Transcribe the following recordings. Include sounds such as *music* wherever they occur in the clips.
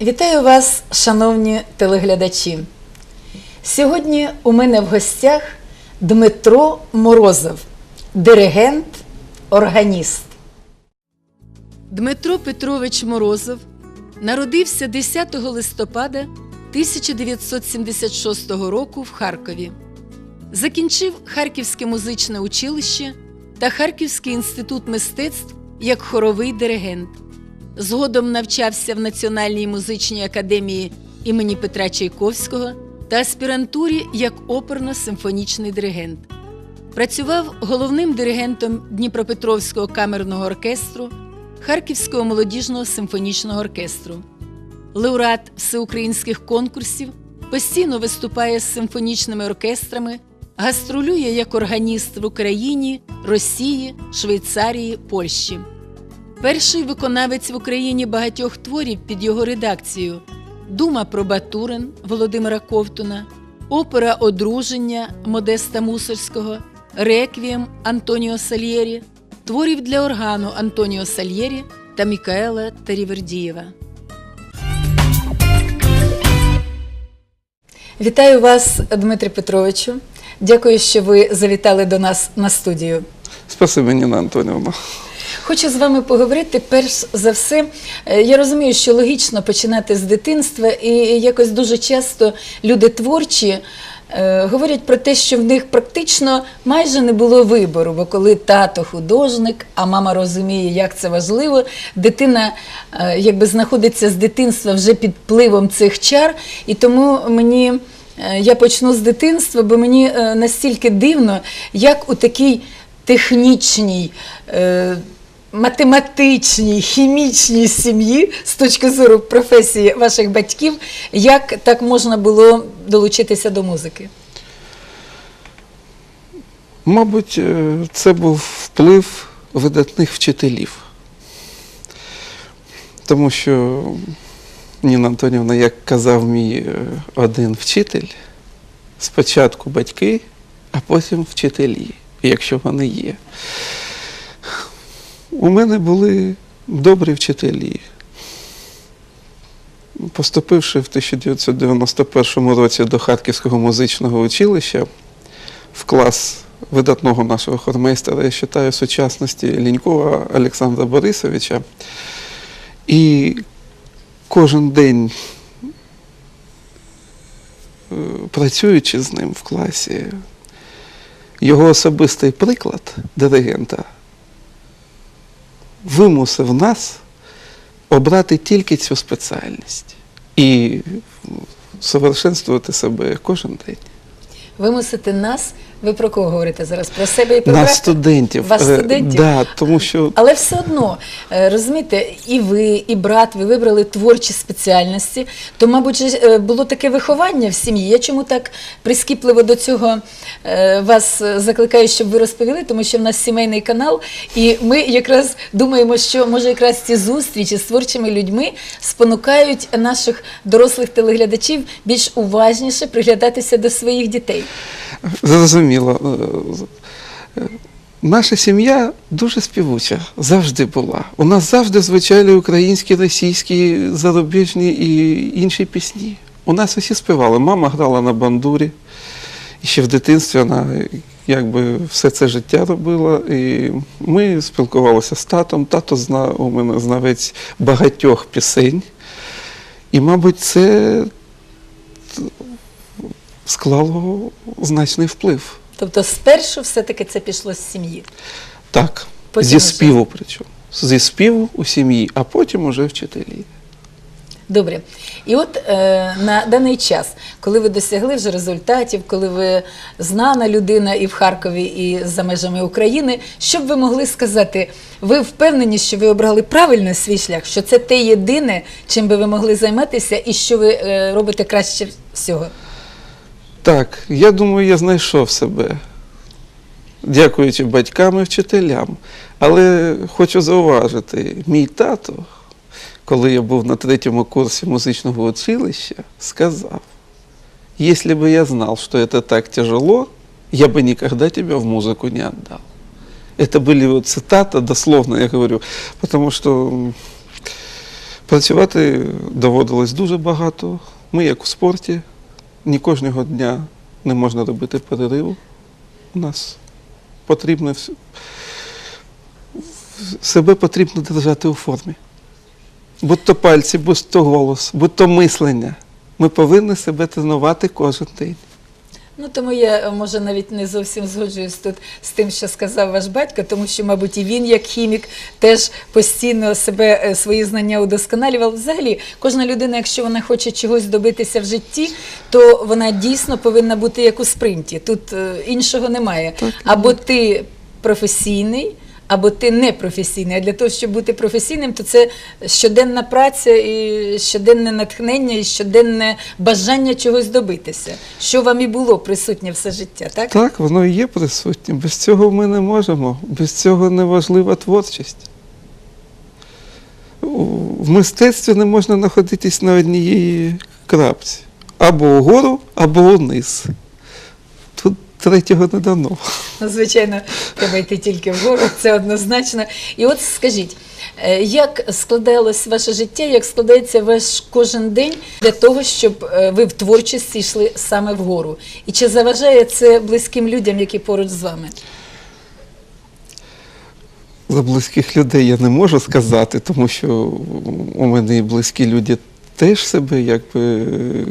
Вітаю вас, шановні телеглядачі. Сьогодні у мене в гостях Дмитро Морозов, диригент, органіст. Дмитро Петрович Морозов народився 10 листопада 1976 року в Харкові. Закінчив Харківське музичне училище та Харківський інститут мистецтв як хоровий диригент. Згодом навчався в Національній музичній академії імені Петра Чайковського та аспірантурі як оперно-симфонічний диригент. Працював головним диригентом Дніпропетровського камерного оркестру, Харківського молодіжного симфонічного оркестру. Лауреат всеукраїнських конкурсів, постійно виступає з симфонічними оркестрами, гастролює як органіст в Україні, Росії, Швейцарії, Польщі. Перший виконавець в Україні багатьох творів під його редакцією Дума про Батурин Володимира Ковтуна, опера Одруження Модеста Мусорського, Реквієм Антоніо Сальєрі, творів для органу Антоніо Сальєрі та Мікаела Тарівердієва. Вітаю вас, Дмитре Петровичу. Дякую, що ви завітали до нас на студію. Спасибо, Ніна Антонівна. Хочу з вами поговорити. Перш за все, е, я розумію, що логічно починати з дитинства, і якось дуже часто люди творчі. е, Говорять про те, що в них практично майже не було вибору, бо коли тато художник, а мама розуміє, як це важливо, дитина е, якби знаходиться з дитинства вже під впливом цих чар. І тому мені я почну з дитинства, бо мені настільки дивно, як у такій технічній. Математичній, хімічній сім'ї з точки зору професії ваших батьків, як так можна було долучитися до музики? Мабуть, е, це був вплив видатних вчителів. Тому що, Ніна Антонівна, як казав мій е, один вчитель, спочатку батьки, а потім вчителі, якщо вони є. У мене були добрі вчителі. Поступивши в 1991 році до Харківського музичного училища в клас видатного нашого хормейстера, я вважаю, сучасності Лінькова Олександра Борисовича. І кожен день, е, працюючи з ним в класі, його особистий приклад диригента вимусив нас обрати тільки цю спеціальність і совершенствувати себе кожен день. Вимусити нас, ви про кого говорите зараз? Про себе і про На студентів. Вас Е, студентів? Да, тому що Але все одно, е, розумієте, і ви, і брат, ви вибрали творчі спеціальності, то, мабуть, е, було таке виховання в сім'ї. Я чому так прискіпливо до цього вас закликаю, щоб ви розповіли, тому що в нас сімейний канал, і ми якраз думаємо, що може якраз ці зустрічі з творчими людьми спонукають наших дорослих телеглядачів більш уважніше приглядатися до своїх дітей. Зрозуміло. Е, е, Наша сім'я дуже співуча, завжди була. У нас завжди звучали українські, російські, зарубіжні і інші пісні. У нас усі співали. Мама грала на бандурі. І ще в дитинстві вона якби все це життя робила. І ми спілкувалися з татом. Тато знав у мене знавець багатьох пісень. І, мабуть, це склало значний вплив. Тобто, спершу все-таки це пішло з сім'ї. Так, Потім зі співу причому. Зі співу у сім'ї, а потім уже вчителі. Добре. І от е, на даний час, коли ви досягли вже результатів, коли ви знана людина і в Харкові, і за межами України, що б ви могли сказати? Ви впевнені, що ви обрали правильно свій шлях, що це те єдине, чим би ви могли займатися, і що ви е, робите краще всього? Так, я думаю, я знайшов себе, дякуючи батькам і вчителям. Але хочу зауважити, мій тато, коли я був на третьому курсі музичного училища, сказав: если бы я знал, что это так тяжело, я бы никогда тебя в музыку не отдал. Это были вот цитата, дословно я говорю, потому что м, Працювати доводилось дуже багато. Ми, як у спорті, ні кожного дня не можна робити перериву. У нас потрібно себе потрібно держати у формі. Будь то пальці, будь то голос, будь то мислення. Ми повинні себе тренувати кожен день. Ну тому я може навіть не зовсім згоджуюсь тут з тим, що сказав ваш батько, тому що, мабуть, і він, як хімік, теж постійно себе е, свої знання удосконалював. Взагалі, кожна людина, якщо вона хоче чогось добитися в житті, то вона дійсно повинна бути як у спринті. Тут е, іншого немає. Або ти професійний. Або ти не професійний. А для того, щоб бути професійним, то це щоденна праця, і щоденне натхнення, і щоденне бажання чогось добитися, що вам і було присутнє все життя, так? Так, воно і є присутнє. Без цього ми не можемо. Без цього неважлива творчість. В мистецтві не можна знаходитись на одній крапці. Або угору, або униз. Третього не дано. Ну, звичайно, треба йти тільки вгору, це однозначно. І от скажіть, е, як складалось ваше життя, як складається ваш кожен день для того, щоб е, ви в творчості йшли саме вгору? І чи заважає це близьким людям, які поруч з вами? За близьких людей я не можу сказати, тому що у мене і близькі люди теж себе якби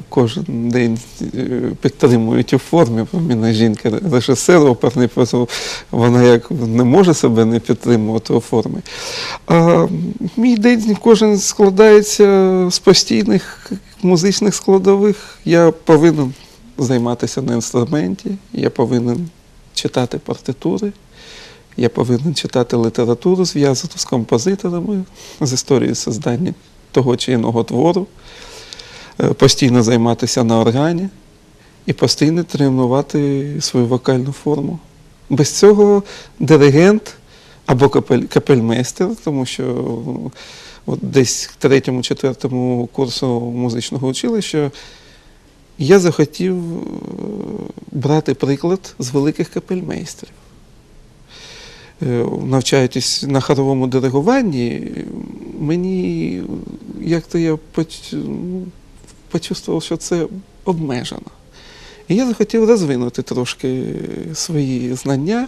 кожен день е, підтримують у формі. У мене жінка режисер, оперний позов, вона як не може себе не підтримувати у формі. А мій день кожен складається з постійних музичних складових. Я повинен займатися на інструменті, я повинен читати партитури. Я повинен читати літературу, зв'язану з композиторами, з історією создання того чи іншого твору, е, постійно займатися на органі і постійно тренувати свою вокальну форму. Без цього диригент або капель, капельмейстер, тому що от десь в третьому-четвертому курсу музичного училища я захотів е, брати приклад з великих капельмейстрів е, навчаючись на хоровому диригуванні, мені як-то я ну, почувствував, що це обмежено. І я захотів розвинути трошки свої знання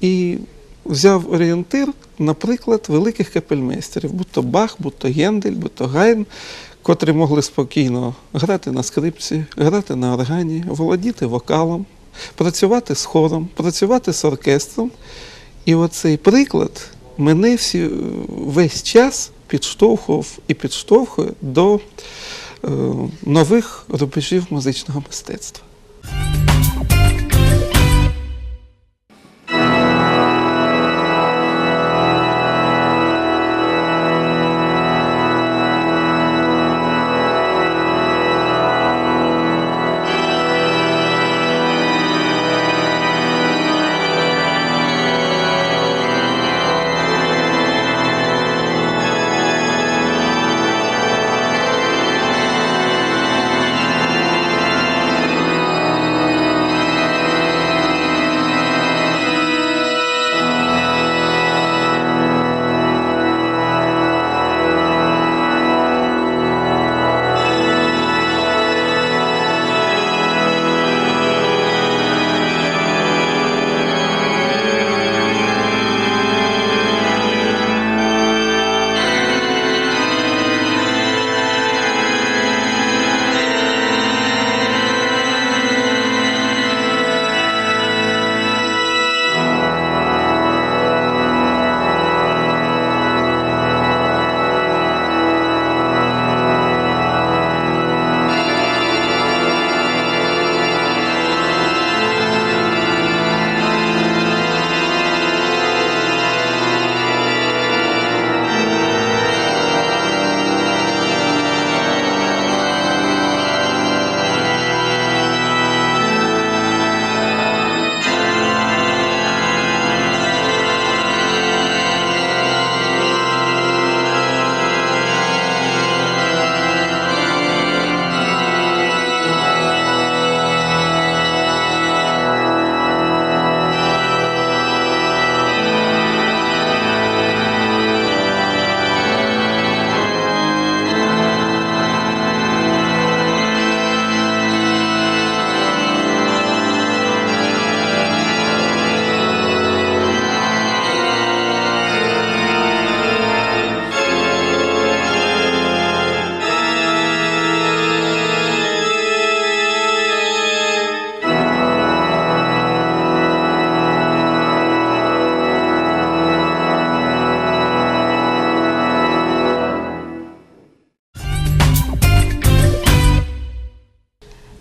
і взяв орієнтир, наприклад, великих капельмейстерів, будь то Бах, будь то Гендель, будь то Гайн, котрі могли спокійно грати на скрипці, грати на органі, володіти вокалом, працювати з хором, працювати з оркестром. І оцей приклад мене всі, весь час підштовхував і підштовхує до е, нових рубежів музичного мистецтва.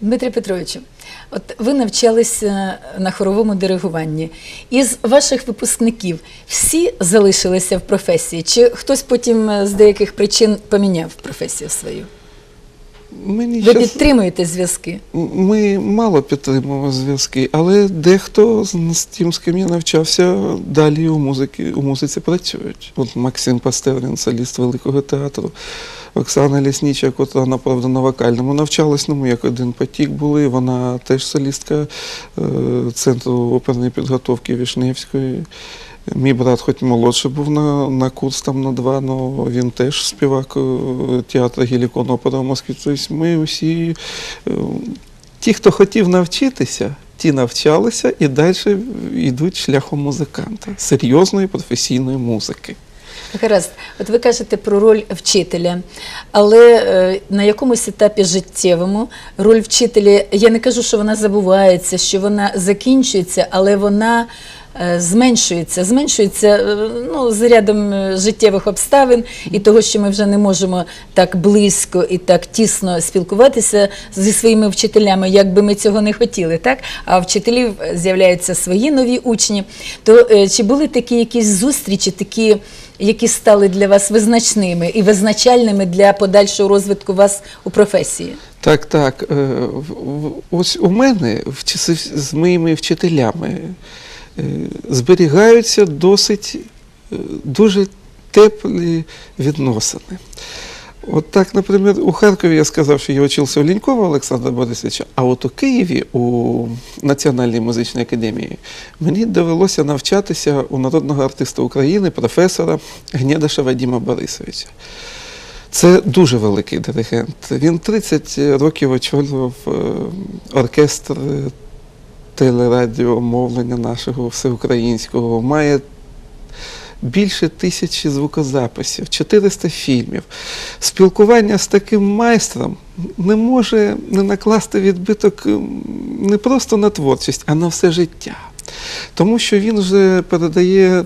Дмитрий Петровичу, от ви навчалися на хоровому диригуванні. Із ваших випускників всі залишилися в професії, чи хтось потім е, з деяких причин поміняв професію свою? Мені Ви щас- підтримуєте зв'язки? Ми мало підтримуємо зв'язки, але дехто з з тим, з ким я навчався, далі у музики, у музиці працюють. От Максим Пастерин, соліст Великого театру, Оксана Лісніча, котра, направда, на вокальному навчалась, ну, як один потік були. Вона теж солістка е, центру оперної підготовки Вішневської. Мій брат, хоч молодший був на, на курс там на два, але він теж співак е, театру Гелікон опера в Москві. Тобто ми усі, е, ті, хто хотів навчитися, ті навчалися і далі йдуть шляхом музиканта, серйозної професійної музики. Гаразд, от ви кажете про роль вчителя, але е, на якомусь етапі життєвому роль вчителя, я не кажу, що вона забувається, що вона закінчується, але вона е, зменшується. Зменшується е, ну, з рядом життєвих обставин і того, що ми вже не можемо так близько і так тісно спілкуватися зі своїми вчителями, як би ми цього не хотіли, так? А вчителів з'являються свої нові учні. То чи були такі якісь зустрічі, такі які стали для вас визначними і визначальними для подальшого розвитку вас у професії? Так, так. е, Ось у мене з моїми вчителями е, зберігаються досить е, дуже теплі відносини. От так, наприклад, у Харкові я сказав, що я учився у Лінькова Олександра Борисовича, а от у Києві, у Національній музичній академії, мені довелося навчатися у народного артиста України, професора Гнєдаша Вадима Борисовича. Це дуже великий диригент. Він 30 років очолював е, оркестр телерадіомовлення нашого всеукраїнського, має більше тисячі звукозаписів, 400 фільмів. Спілкування з таким майстром не може не накласти відбиток не просто на творчість, а на все життя. Тому що він вже передає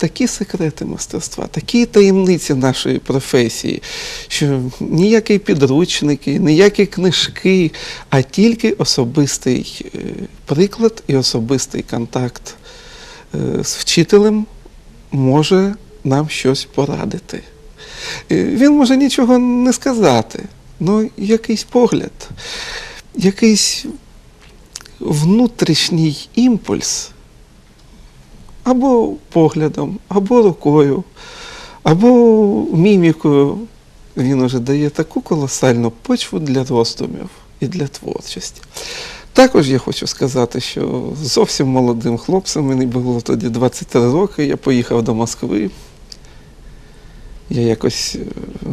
такі секрети мистецтва, такі таємниці нашої професії, що ніякі підручники, ніякі книжки, а тільки особистий е, приклад і особистий контакт е, з вчителем може нам щось порадити. Е, Він може нічого не сказати, але якийсь погляд, якийсь внутрішній імпульс або поглядом, або рукою, або мімікою. Він уже дає таку колосальну почву для роздумів і для творчості. Також я хочу сказати, що зовсім молодим хлопцем, мені було тоді 23 роки, я поїхав до Москви. Я якось е,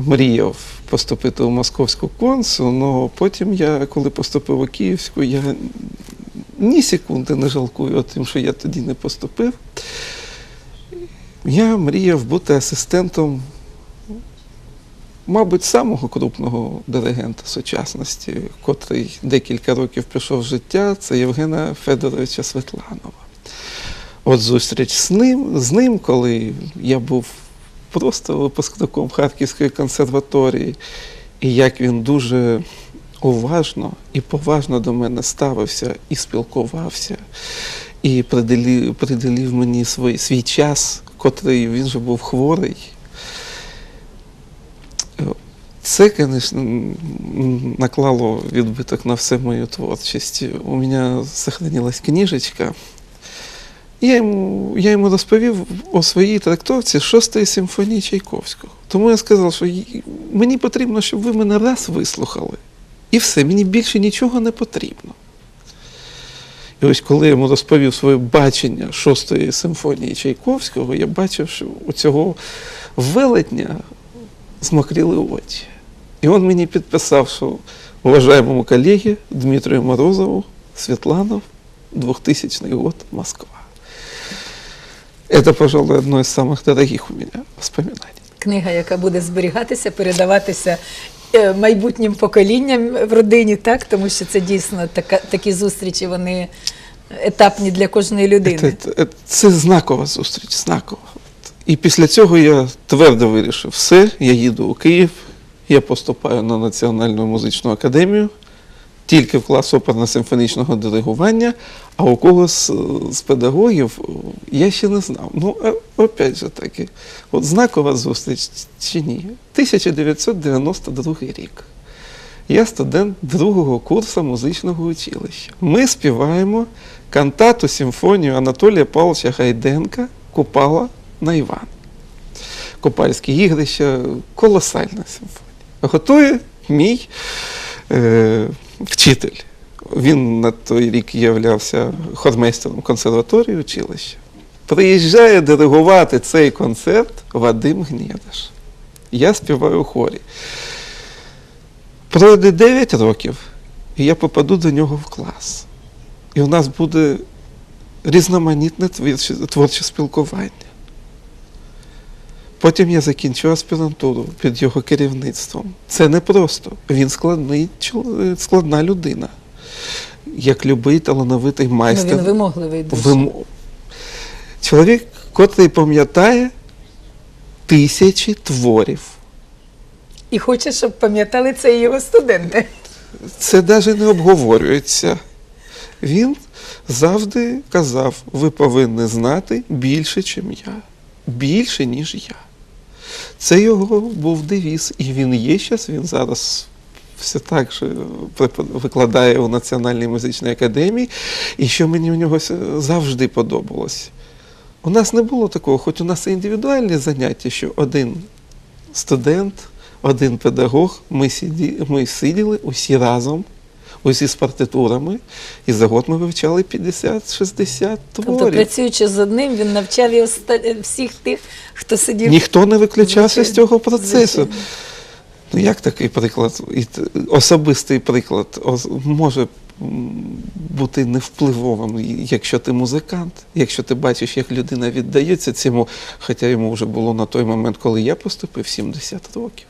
мріяв поступити у московську консу, але потім я, коли поступив у Київську, я ні секунди не жалкую тим, що я тоді не поступив. Я мріяв бути асистентом, мабуть, самого крупного диригента сучасності, котрий декілька років пішов з життя, це Євгена Федоровича Светланова. От зустріч з ним, з ним, коли я був просто випускником Харківської консерваторії, і як він дуже уважно і поважно до мене ставився і спілкувався, і приділив, приділив мені свій, свій час, котрий він же був хворий. Це, звісно, наклало відбиток на всю мою творчість. У мене сохранилась книжечка. Я йому, я йому розповів о своїй трактовці шостої симфонії Чайковського. Тому я сказав, що мені потрібно, щоб ви мене раз вислухали. І все, мені більше нічого не потрібно. І ось коли я йому розповів своє бачення шостої симфонії Чайковського, я бачив, що у цього велетня змокріли очі. І він мені підписав, що уважаемому коллеге Дмитрию Морозову, Светланов, 2000 год, Москва. Это, пожалуй, одно из самых дорогих у меня воспоминаний. Книга, яка буде зберігатися, передаватися е, майбутнім поколінням в родині, так? Тому що це дійсно така, такі зустрічі, вони етапні для кожної людини. Це, це, це знакова зустріч, знакова. І після цього я твердо вирішив, все, я їду у Київ, я поступаю на Національну музичну академію тільки в клас оперно-симфонічного диригування, а у когось е, з педагогів е, я ще не знав. Ну, е, опять же таки, от знакова зустріч чи ні? 1992 рік. Я студент другого курсу музичного училища. Ми співаємо кантату симфонію Анатолія Павловича Гайденка Купала на Іван. Купальські ігрища, колосальна симфонія. Готує мій е, вчитель. Він на той рік являвся хормейстером консерваторії училища. Приїжджає диригувати цей концерт Вадим Гнєдаш. Я співаю у хорі. Пройде 9 років, і я попаду до нього в клас. І у нас буде різноманітне творче, спілкування. Потім я закінчу аспірантуру під його керівництвом. Це не просто. Він складний, складна людина. Як любий талановитий Ну, майстер. він вимогливий дуже. Вимо... Чоловік, котрий пам'ятає тисячі творів. І хоче, щоб пам'ятали це і його студенти. Це навіть не обговорюється. Він завжди казав: ви повинні знати більше, ніж я. Більше, ніж я. Це його був девіз, і він є зараз, він зараз все так же викладає у Національній музичній академії. І що мені в нього завжди подобалось. У нас не було такого, хоч у нас індивідуальні заняття, що один студент, один педагог, ми сиділи усі разом, усі з партитурами, і за год ми вивчали 50-60 Тобто, творів. працюючи з одним, він навчав і оста- всіх тих, хто сидів. Ніхто не виключався з цього процесу. Ну як такий приклад, особистий приклад може бути невпливовим, якщо ти музикант, якщо ти бачиш, як людина віддається цьому, хоча йому вже було на той момент, коли я поступив, 70 років.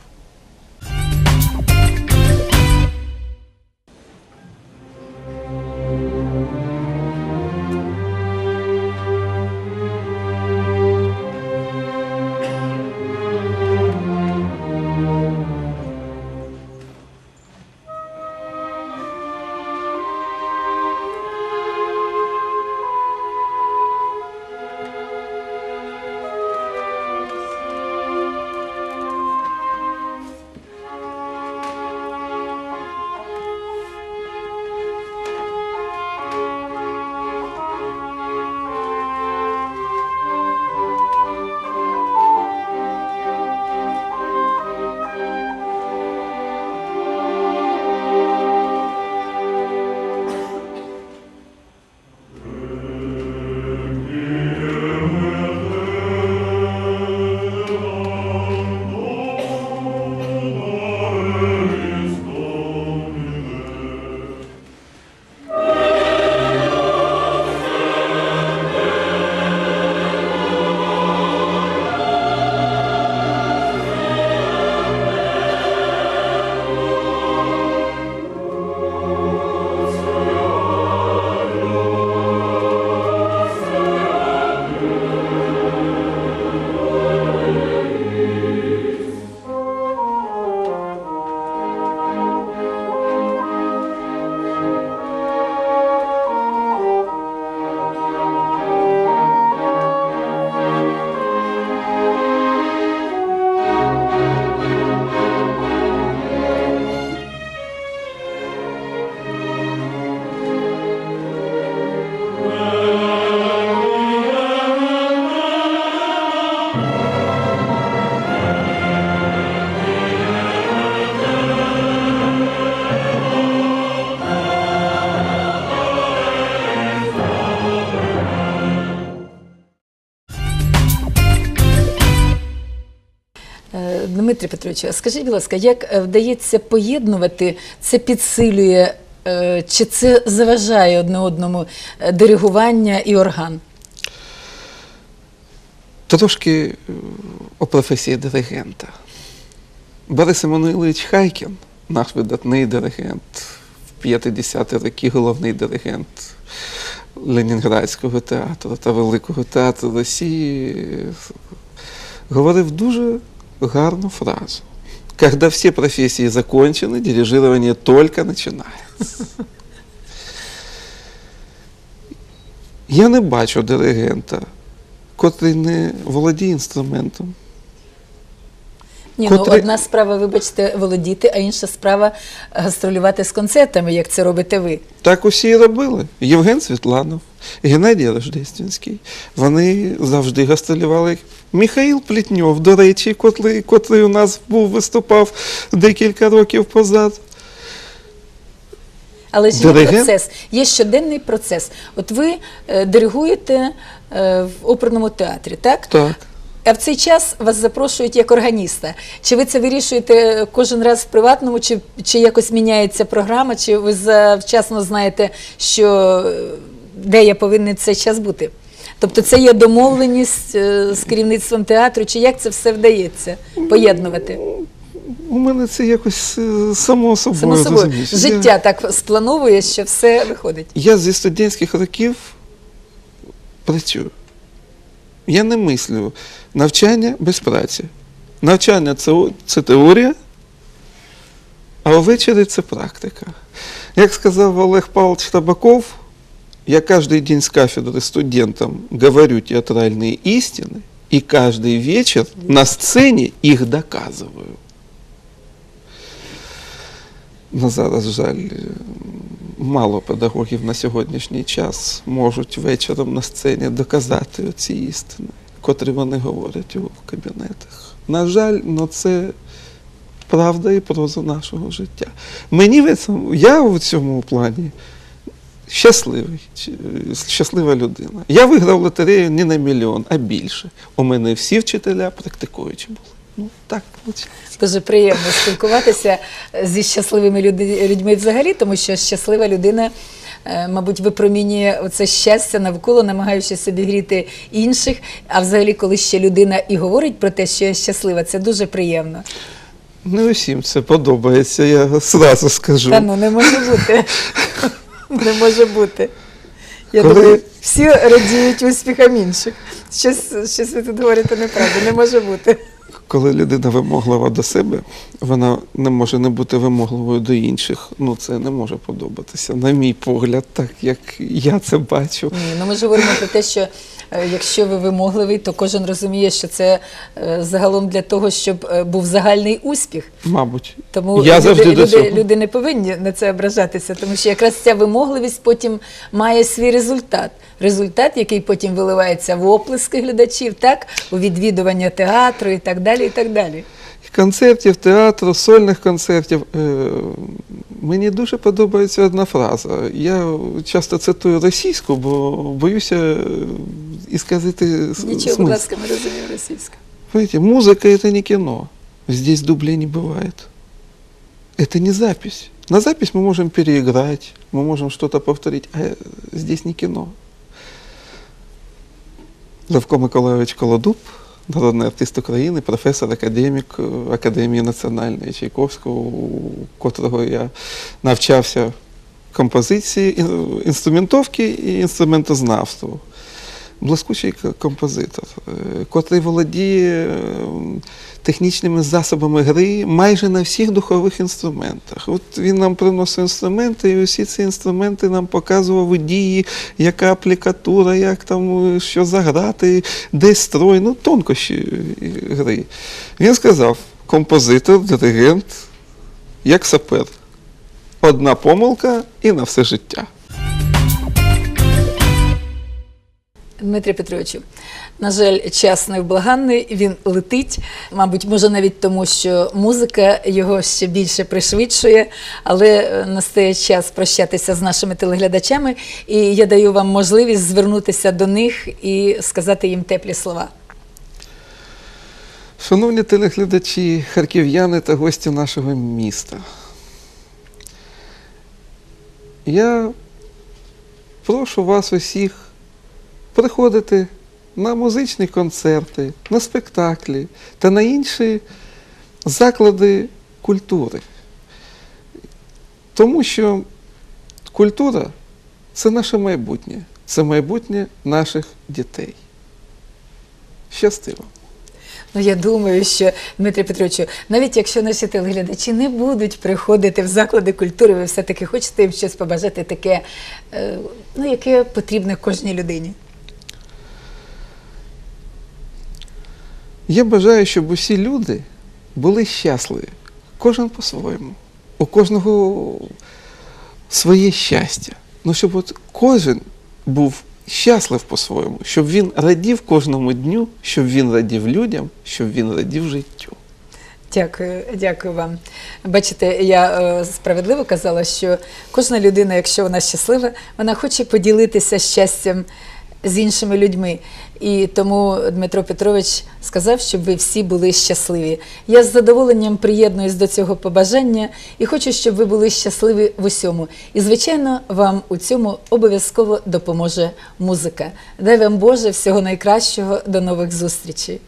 Дмитрий Петрович, скажіть, будь ласка, як е, вдається поєднувати, це підсилює е, чи це заважає одне одному е, диригування і орган? Трошки е, о професії диригента. Борис Еммануїлович Хайкін, наш видатний диригент, в 50-ті роки головний диригент Ленінградського театру та Великого театру Росії, говорив дуже гарну фразу. Когда все профессии закончены, дирижирование только начинается. Я не бачу диригента, котрий не володіє інструментом. Ні, ну одна справа, вибачте, володіти, а інша справа гастролювати з концертами, як це робите ви. Так усі і робили. Євген Світланов, Геннадій Рождественський. Вони завжди гастролювали. Михаїл Плітньов, до речі, котрий, котрий у нас був, виступав декілька років позад. Але ж є Диригент? процес, є щоденний процес. От ви е, диригуєте е, в оперному театрі, так? Так. А в цей час вас запрошують як органіста. Чи ви це вирішуєте кожен раз в приватному, чи, чи якось міняється програма, чи ви завчасно знаєте, що е, де я повинен цей час бути? Тобто це є домовленість е, з керівництвом театру, чи як це все вдається поєднувати? У мене це якось е, само собою. Само собою, розумієш. Я- життя так сплановує, що все виходить. Я зі студентських років працюю Я не мислю навчання без праці. Навчання це, о- це теорія, а ввечері це практика. Як сказав Олег Павлович Табаков, я каждый день с кафедры студентам говорю театральные истины, и каждый вечер на сцене их доказываю. Ну, зараз жаль, е, мало педагогів на сьогоднішній час можуть вечором на сцені доказати оці істини, котрі вони говорять у кабінетах. На жаль, ну це правда і проза нашого життя. Мені я в цьому плані щасливий, щаслива людина. Я виграв лотерею не на мільйон, а більше. У мене всі вчителя практикуючі були. Ну, так виходить. Дуже приємно спілкуватися зі щасливими людьми взагалі, тому що щаслива людина, е, мабуть, випромінює оце щастя навколо, намагаючись обігріти інших. А взагалі, коли ще людина і говорить про те, що я щаслива, це дуже приємно. Не усім це подобається, я зразу скажу. Та ну не може бути. *laughs* Не може бути. Я Коли- думаю, всі радіють успіхам інших. Щось, щось ви тут говорите неправду, не може бути. Коли людина вимоглива до себе, вона не може не бути вимогливою до інших. Ну це не може подобатися. На мій погляд, так як я це бачу. Ні, ну ми ж говоримо про те, що якщо ви вимогливий, то кожен розуміє, що це е, загалом для того, щоб е, був загальний успіх. Мабуть, Тому я люди, завжди до цього. люди не повинні на це ображатися, тому що якраз ця вимогливість потім має свій результат. Результат, який потім виливається в оплески глядачів, так, у відвідування театру і так далі. І так далі. концертів, театру, сольних концертів. Е, мені дуже подобається одна фраза. Я часто цитую російську, бо боюся е, і сказати с- Нічого, будь смисл. ласка, ми розуміємо російську. Понимаете, музыка это не кино. Здесь дублей не бывает. Это не запись. На запись мы можем переиграть, мы можем что-то повторить, а здесь не кино. Левко Миколайович Колодуб, народний артист України, професор, академік е, Академії національної Чайковського, у котрого я навчався композиції, ін- інструментовки і інструментознавству. Блискучий композитор, е, котрий володіє е, технічними засобами гри майже на всіх духових інструментах. От він нам приносив інструменти, і усі ці інструменти нам показував у дії, яка аплікатура, як там е, що заграти, де строй, ну тонкощі гри. Він сказав: композитор, диригент, як сапер. Одна помилка і на все життя. Дмитрий Петровичу, на жаль, час невблаганний, він летить. Мабуть, може навіть тому, що музика його ще більше пришвидшує, але е, настає час прощатися з нашими телеглядачами, і я даю вам можливість звернутися до них і сказати їм теплі слова. Шановні телеглядачі, харків'яни та гості нашого міста. Я прошу вас усіх приходити на музичні концерти, на спектаклі та на інші заклади культури. Тому що культура це наше майбутнє, це майбутнє наших дітей. Щастиво! Ну, я думаю, що Дмитрий Петровичу, навіть якщо наші телеглядачі не будуть приходити в заклади культури, ви все-таки хочете їм щось побажати таке, е, ну, яке потрібне кожній людині. Я бажаю, щоб усі люди були щасливі, кожен по-своєму. У кожного своє щастя. Ну, щоб от кожен був щаслив по-своєму, щоб він радів кожному дню, щоб він радів людям, щоб він радів життю. Дякую, дякую вам. Бачите, я е, справедливо казала, що кожна людина, якщо вона щаслива, вона хоче поділитися щастям з іншими людьми. І тому Дмитро Петрович сказав, щоб ви всі були щасливі. Я з задоволенням приєднуюсь до цього побажання і хочу, щоб ви були щасливі в усьому. І, звичайно, вам у цьому обов'язково допоможе музика. Дай вам Боже всього найкращого, до нових зустрічей.